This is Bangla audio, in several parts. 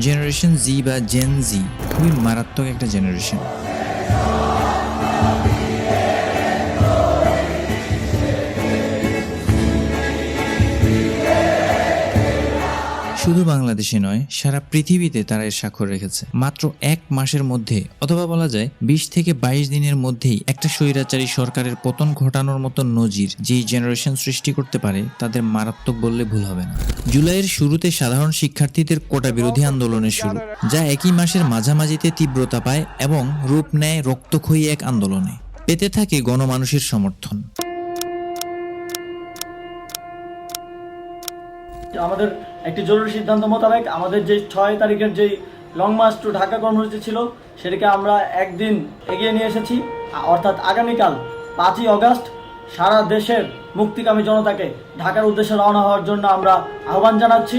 জেনারেশন জি বা জেন জি খুবই মারাত্মক একটা জেনারেশন শুধু বাংলাদেশে নয়, সারা পৃথিবীতে তারা এর স্বাক্ষর রেখেছে। মাত্র এক মাসের মধ্যে, অথবা বলা যায় বিশ থেকে বাইশ দিনের মধ্যেই একটা স্বৈরাচারী সরকারের পতন ঘটানোর মতো নজির যেই জেনারেশন সৃষ্টি করতে পারে, তাদের মারাত্মক বললে ভুল হবে না। জুলাইয়ের শুরুতে সাধারণ শিক্ষার্থীদের কোটা বিরোধী আন্দোলনের শুরু, যা একই মাসের মাঝামাঝিতে তীব্রতা পায় এবং রূপ নেয় রক্তক্ষয়ী এক আন্দোলনে। পেতে থাকে গণমানুষের সমর্থন। আমাদের একটি জরুরি সিদ্ধান্ত মোতাবেক আমাদের যে ছয় তারিখের যেই লং মার্চ টু ঢাকা কর্মসূচি ছিল, সেটাকে আমরা একদিন এগিয়ে নিয়ে এসেছি। অর্থাৎ আগামীকাল পাঁচই অগস্ট সারা দেশের মুক্তিকামী জনতাকে ঢাকার উদ্দেশ্যে রওনা হওয়ার জন্য আমরা আহ্বান জানাচ্ছি।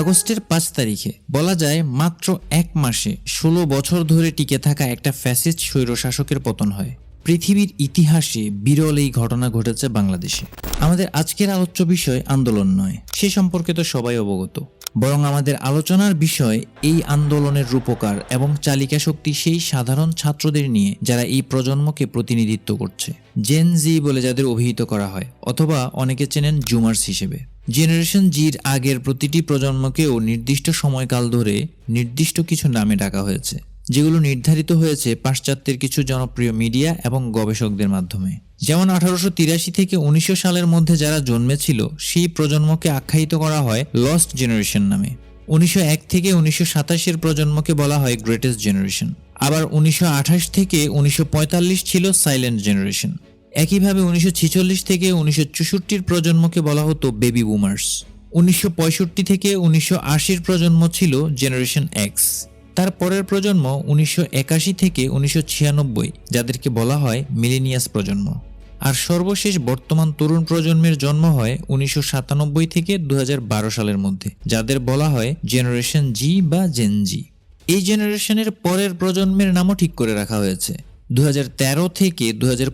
আগস্টের পাঁচ তারিখে বলা যায় মাত্র এক মাসে ষোলো বছর ধরে টিকে থাকা একটা ফ্যাসিস্ট স্বৈরশাসকের পতন হয়। পৃথিবীর ইতিহাসে বিরল এই ঘটনা ঘটেছে বাংলাদেশে। আমাদের আজকের আলোচ্য বিষয় আন্দোলন নয়, সে সম্পর্কে তো সবাই অবগত। বরং আমাদের আলোচনার বিষয় এই আন্দোলনের রূপকার এবং চালিকা শক্তি সেই সাধারণ ছাত্রদের নিয়ে যারা এই প্রজন্মকে প্রতিনিধিত্ব করছে। জেন জি বলে যাদের অভিহিত করা হয়, অথবা অনেকে চেনেন জুমার্স হিসেবে। জেনারেশন জির আগের প্রতিটি প্রজন্মকেও নির্দিষ্ট সময়কাল ধরে নির্দিষ্ট কিছু নামে ডাকা হয়েছে। যেগুলো নির্ধারিত হয়েছে পাশ্চাত্যের কিছু জনপ্রিয় মিডিয়া এবং গবেষকদের মাধ্যমে। যেমন আঠারোশো তিরাশি থেকে উনিশশো সালের মধ্যে যারা জন্মেছিল, সেই প্রজন্মকে আখ্যায়িত করা হয় লস্ট জেনারেশন নামে। উনিশশো এক থেকে উনিশশো সাতাশের প্রজন্মকে বলা হয় গ্রেটেস্ট জেনারেশন আবার উনিশশো আঠাশ থেকে উনিশশো পঁয়তাল্লিশ ছিল সাইলেন্ট জেনারেশন একইভাবে উনিশশো থেকে উনিশশো চৌষট্টির প্রজন্মকে বলা হতো বেবি বুমার্স উনিশশো পঁয়ষট্টি থেকে উনিশশো আশির প্রজন্ম ছিল জেনারেশন এক্স তার পরের প্রজন্ম উনিশশো একাশি থেকে উনিশশো ছিয়ানব্বই, যাদেরকে বলা হয় মিলেনিয়াস প্রজন্ম। আর সর্বশেষ বর্তমান তরুণ প্রজন্মের জন্ম হয় উনিশশো সাতানব্বই থেকে দু হাজার বারো সালের মধ্যে, যাদের বলা হয় জেনারেশন জি বা জেন জি। এই জেনারেশনের পরের প্রজন্মের নামও ঠিক করে রাখা হয়েছে। দু থেকে দু হাজার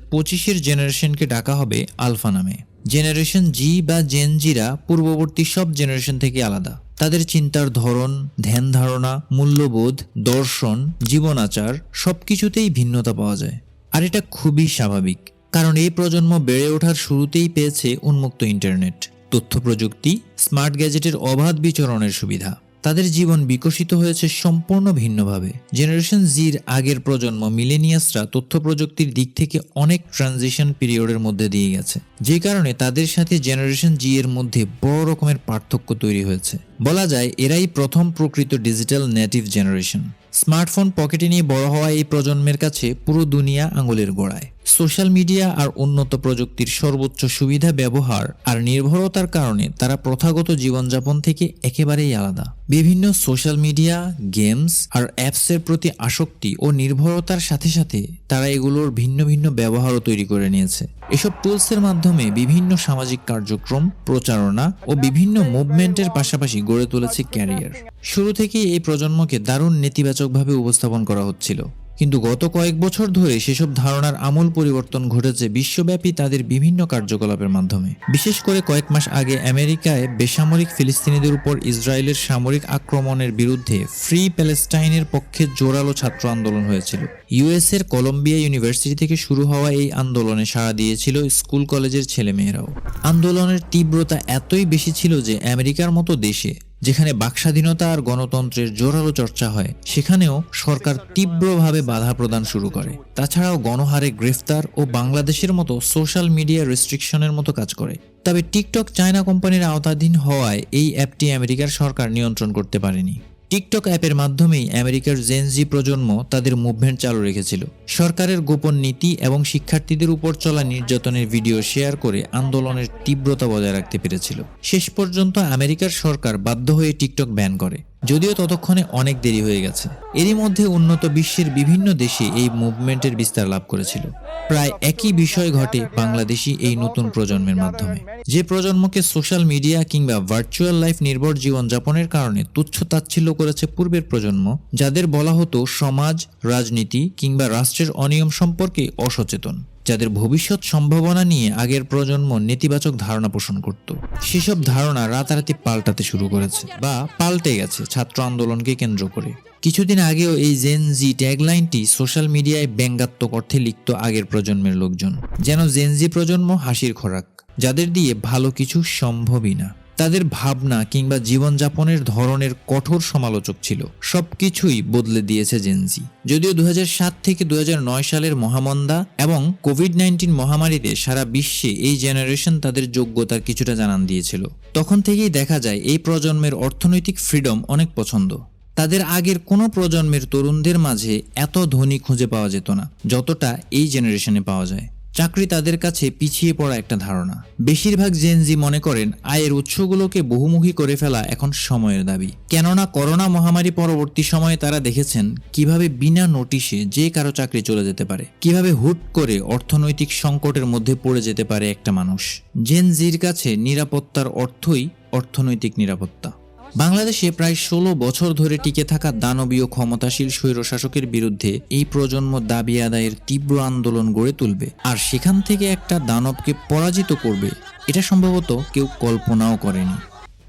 জেনারেশনকে ডাকা হবে আলফা নামে। জেনারেশন জি বা জেন জিরা পূর্ববর্তী সব জেনারেশন থেকে আলাদা। তাদের চিন্তার ধরন, ধ্যান ধারণা, মূল্যবোধ, দর্শন, জীবনাচার সবকিছুতেই ভিন্নতা পাওয়া যায়। আর এটা খুবই স্বাভাবিক, কারণ এই প্রজন্ম বেড়ে ওঠার শুরুতেই পেয়েছে উন্মুক্ত ইন্টারনেট তথ্য প্রযুক্তি স্মার্ট গ্যাজেটের অবাধ বিচরণের সুবিধা। তাদের জীবন বিকশিত হয়েছে সম্পূর্ণ ভিন্নভাবে। জেনারেশন জির আগের প্রজন্ম মিলেনিয়াসরা তথ্য প্রযুক্তির দিক থেকে অনেক ট্রানজিশন পিরিয়ডের মধ্যে দিয়ে গেছে। যে কারণে তাদের সাথে জেনারেশন জি এর মধ্যে বড় রকমের পার্থক্য তৈরি হয়েছে। বলা যায়, এরাই প্রথম প্রকৃত ডিজিটাল নেটিভ জেনারেশন স্মার্টফোন পকেটে নিয়ে বড় হওয়া এই প্রজন্মের কাছে পুরো দুনিয়া আঙুলের গোড়ায়। সোশ্যাল মিডিয়া আর উন্নত প্রযুক্তির সর্বোচ্চ সুবিধা ব্যবহার আর নির্ভরতার কারণে তারা প্রথাগত জীবনযাপন থেকে একেবারেই আলাদা। বিভিন্ন সোশ্যাল মিডিয়া, গেমস আর অ্যাপসের প্রতি আসক্তি ও নির্ভরতার সাথে সাথে তারা এগুলোর ভিন্ন ভিন্ন ব্যবহারও তৈরি করে নিয়েছে। এসব টুলসের মাধ্যমে বিভিন্ন সামাজিক কার্যক্রম, প্রচারণা ও বিভিন্ন মুভমেন্টের পাশাপাশি গড়ে তুলেছে ক্যারিয়ার শুরু থেকেই এই প্রজন্মকে দারুণ নেতিবাচকভাবে উপস্থাপন করা হচ্ছিল। কিন্তু গত কয়েক বছর ধরে সেসব ধারণার আমূল পরিবর্তন ঘটেছে বিশ্বব্যাপী তাদের বিভিন্ন কার্যকলাপের মাধ্যমে। বিশেষ করে কয়েক মাস আগে আমেরিকায় বেসামরিক ফিলিস্তিনিদের উপর ইসরায়েলের সামরিক আক্রমণের বিরুদ্ধে ফ্রি প্যালেস্টাইনের পক্ষে জোরালো ছাত্র আন্দোলন হয়েছিল। ইউএস এর কলম্বিয়া ইউনিভার্সিটি থেকে শুরু হওয়া এই আন্দোলনে সাড়া দিয়েছিল স্কুল কলেজের ছেলেমেয়েরাও। আন্দোলনের তীব্রতা এতই বেশি ছিল যে আমেরিকার মতো দেশে যেখানে বাকস্বাধীনতা আর গণতন্ত্রের জোরালো চর্চা হয়, সেখানেও সরকার তীব্রভাবে বাধা প্রদান শুরু করে। তাছাড়াও গণহারে গ্রেফতার ও বাংলাদেশের মতো সোশ্যাল মিডিয়া রেস্ট্রিকশনের মতো কাজ করে। তবে টিকটক চায়না কোম্পানির আওতাধীন হওয়ায় এই অ্যাপটি আমেরিকার সরকার নিয়ন্ত্রণ করতে পারেনি। টিকটক অ্যাপের মাধ্যমেই আমেরিকার জেনজি প্রজন্ম তাদের মুভমেন্ট চালু রেখেছিল। সরকারের গোপন নীতি এবং শিক্ষার্থীদের উপর চলা নির্যাতনের ভিডিও শেয়ার করে আন্দোলনের তীব্রতা বজায় রাখতে পেরেছিল। শেষ পর্যন্ত আমেরিকার সরকার বাধ্য হয়ে টিকটক ব্যান করে। যদিও ততক্ষণে অনেক দেরি হয়ে গেছে। এরই মধ্যে উন্নত বিশ্বের বিভিন্ন দেশে এই মুভমেন্টের বিস্তার লাভ করেছিল। প্রায় একই বিষয় ঘটে বাংলাদেশি এই নতুন প্রজন্মের মাধ্যমে। যে প্রজন্মকে সোশ্যাল মিডিয়া কিংবা ভার্চুয়াল লাইফ নির্ভর জীবনযাপনের কারণে তুচ্ছ তাচ্ছিল্য করেছে পূর্বের প্রজন্ম, যাদের বলা হতো সমাজ, রাজনীতি কিংবা রাষ্ট্রের অনিয়ম সম্পর্কে অসচেতন। যাদের ভবিষ্যৎ সম্ভাবনা নিয়ে আগের প্রজন্ম নেতিবাচক ধারণা পোষণ করত। সেসব ধারণা রাতারাতি পাল্টাতে শুরু করেছে বা পাল্টে গেছে ছাত্র আন্দোলনকে কেন্দ্র করে। কিছুদিন আগেও এই জেন জি ট্যাগলাইনটি সোশ্যাল মিডিয়ায় ব্যঙ্গাত্মক অর্থে লিখত আগের প্রজন্মের লোকজন। যেন জেন জি প্রজন্ম হাসির খোরাক, যাদের দিয়ে ভালো কিছু সম্ভবই না। তাদের ভাবনা কিংবা জীবনযাপনের ধরনের কঠোর সমালোচক ছিল। সবকিছুই বদলে দিয়েছে জেনজি যদিও দু হাজার সাত থেকে দু হাজার নয় সালের মহামন্দা এবং কোভিড নাইন্টিন মহামারীতে সারা বিশ্বে এই জেনারেশন তাদের যোগ্যতার কিছুটা জানান দিয়েছিল। তখন থেকেই দেখা যায় এই প্রজন্মের অর্থনৈতিক ফ্রিডম অনেক পছন্দ। তাদের আগের কোনো প্রজন্মের তরুণদের মাঝে এত ধনী খুঁজে পাওয়া যেত না, যতটা এই জেনারেশনে পাওয়া যায়। চাকরি তাদের কাছে পিছিয়ে পড়া একটা ধারণা। বেশিরভাগ জেনজি মনে করেন, আয়ের উৎসগুলোকে বহুমুখী করে ফেলা এখন সময়ের দাবি। কেননা করোনা মহামারী পরবর্তী সময়ে তারা দেখেছেন কীভাবে বিনা নোটিশে যে কারও চাকরি চলে যেতে পারে, কীভাবে হুট করে অর্থনৈতিক সংকটের মধ্যে পড়ে যেতে পারে একটা মানুষ। জেনজির কাছে নিরাপত্তার অর্থই অর্থনৈতিক নিরাপত্তা। বাংলাদেশে প্রায় ষোলো বছর ধরে টিকে থাকা দানবীয় ক্ষমতাশীল স্বৈরশাসকের বিরুদ্ধে এই প্রজন্ম দাবি আদায়ের তীব্র আন্দোলন গড়ে তুলবে। আর সেখান থেকে একটা দানবকে পরাজিত করবে, এটা সম্ভবত কেউ কল্পনাও করেনি।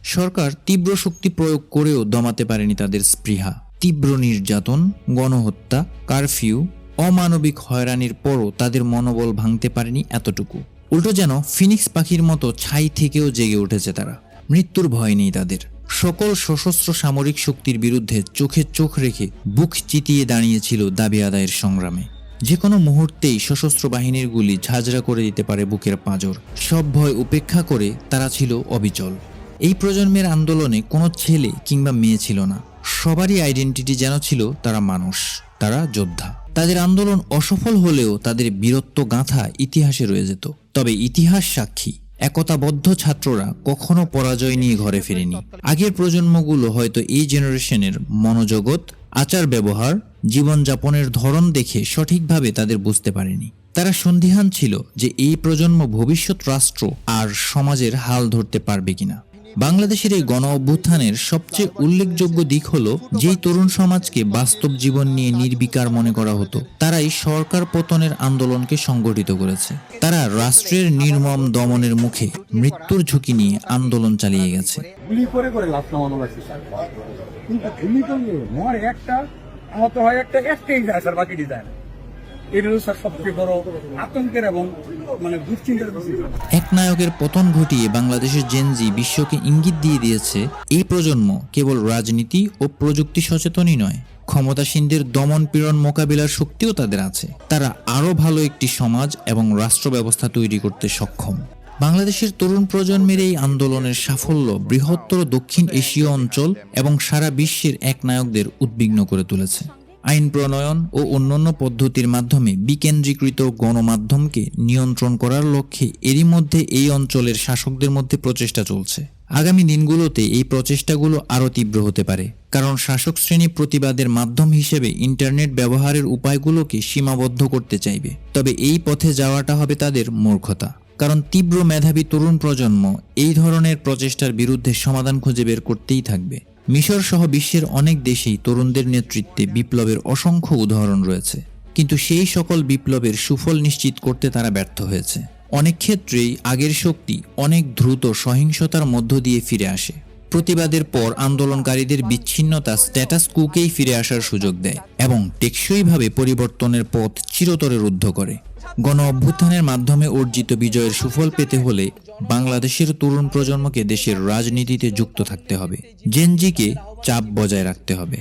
সরকার তীব্র শক্তি প্রয়োগ করেও দমাতে পারেনি তাদের স্পৃহা। তীব্র নির্যাতন, গণহত্যা, কারফিউ, অমানবিক হয়রানির পরও তাদের মনোবল ভাঙতে পারেনি এতটুকু। উল্টো যেন ফিনিক্স পাখির মতো ছাই থেকেও জেগে উঠেছে তারা। মৃত্যুর ভয় নেই তাদের। সকল সশস্ত্র সামরিক শক্তির বিরুদ্ধে চোখে চোখ রেখে বুক চিতিয়ে দাঁড়িয়েছিল দাবি আদায়ের সংগ্রামে। যে কোনো মুহূর্তেই সশস্ত্র বাহিনীর গুলি ঝাঁঝরা করে দিতে পারে বুকের পাঁজর। সব ভয় উপেক্ষা করে তারা ছিল অবিচল। এই প্রজন্মের আন্দোলনে কোনো ছেলে কিংবা মেয়ে ছিল না। সবারই আইডেন্টিটি যেন ছিল তারা মানুষ, তারা যোদ্ধা। তাদের আন্দোলন অসফল হলেও তাদের বীরত্ব গাঁথা ইতিহাসে রয়ে যেত। তবে ইতিহাস সাক্ষী। একতাবদ্ধ ছাত্ররা কখনো পরাজয় নিয়ে ঘরে ফেরেনি। আগের প্রজন্মগুলো হয়তো এই জেনারেশনের মনোজগৎ, আচার ব্যবহার, জীবনযাপনের ধরন দেখে সঠিকভাবে তাদের বুঝতে পারেনি। তারা সন্দিহান ছিল যে এই প্রজন্ম ভবিষ্যৎ রাষ্ট্র আর সমাজের হাল ধরতে পারবে কিনা। বাংলাদেশের এই গণ অভ্যুত্থানের সবচেয়ে উল্লেখযোগ্য দিক হলো যেই তরুণ সমাজকে বাস্তব জীবন নিয়ে নির্বিকার মনে করা হতো। তারাই সরকার পতনের আন্দোলনকে সংগঠিত করেছে। তারা রাষ্ট্রের নির্মম দমনের মুখে মৃত্যুর ঝুঁকি নিয়ে আন্দোলন চালিয়ে গেছে। একটা, আহত হয় একটা, একটাই যায়, স্যার বাকি যায় না। মানে এক নায়কের পতন ঘটিয়ে বাংলাদেশের জেনজি বিশ্বকে ইঙ্গিত দিয়ে দিয়েছে, এই প্রজন্ম কেবল রাজনীতি ও প্রযুক্তি সচেতনই নয়। ক্ষমতাসীনদের দমন পীড়ন মোকাবিলার শক্তিও তাদের আছে। তারা আরও ভালো একটি সমাজ এবং রাষ্ট্র ব্যবস্থা তৈরি করতে সক্ষম। বাংলাদেশের তরুণ প্রজন্মের এই আন্দোলনের সাফল্য বৃহত্তর দক্ষিণ এশীয় অঞ্চল এবং সারা বিশ্বের এক নায়কদের উদ্বিগ্ন করে তুলেছে। আইন প্রণয়ন ও অন্যান্য পদ্ধতির মাধ্যমে বিকেন্দ্রীকৃত গণমাধ্যমকে নিয়ন্ত্রণ করার লক্ষ্যে এরই মধ্যে এই অঞ্চলের শাসকদের মধ্যে প্রচেষ্টা চলছে। আগামী দিনগুলোতে এই প্রচেষ্টাগুলো আরও তীব্র হতে পারে, কারণ শাসক শ্রেণি প্রতিবাদের মাধ্যম হিসেবে ইন্টারনেট ব্যবহারের উপায়গুলোকে সীমাবদ্ধ করতে চাইবে। তবে এই পথে যাওয়াটা হবে তাদের মূর্খতা। কারণ তীব্র মেধাবী তরুণ প্রজন্ম এই ধরনের প্রচেষ্টার বিরুদ্ধে সমাধান খুঁজে বের করতেই থাকবে। মিশর সহ বিশ্বের অনেক দেশেই তরুণদের নেতৃত্বে বিপ্লবের অসংখ্য উদাহরণ রয়েছে। কিন্তু সেই সকল বিপ্লবের সুফল নিশ্চিত করতে তারা ব্যর্থ হয়েছে। অনেক ক্ষেত্রেই আগের শক্তি অনেক দ্রুত সহিংসতার মধ্য দিয়ে ফিরে আসে। প্রতিবাদের পর আন্দোলনকারীদের বিচ্ছিন্নতা স্ট্যাটাস কুকেই ফিরে আসার সুযোগ দেয় এবং টেকসইভাবে পরিবর্তনের পথ চিরতরে রুদ্ধ করে। গণ অভ্যুত্থানের মাধ্যমে অর্জিত বিজয়ের সুফল পেতে হলে বাংলাদেশের তরুণ প্রজন্মকে দেশের রাজনীতিতে যুক্ত থাকতে হবে। জেনজিকে চাপ বজায় রাখতে হবে।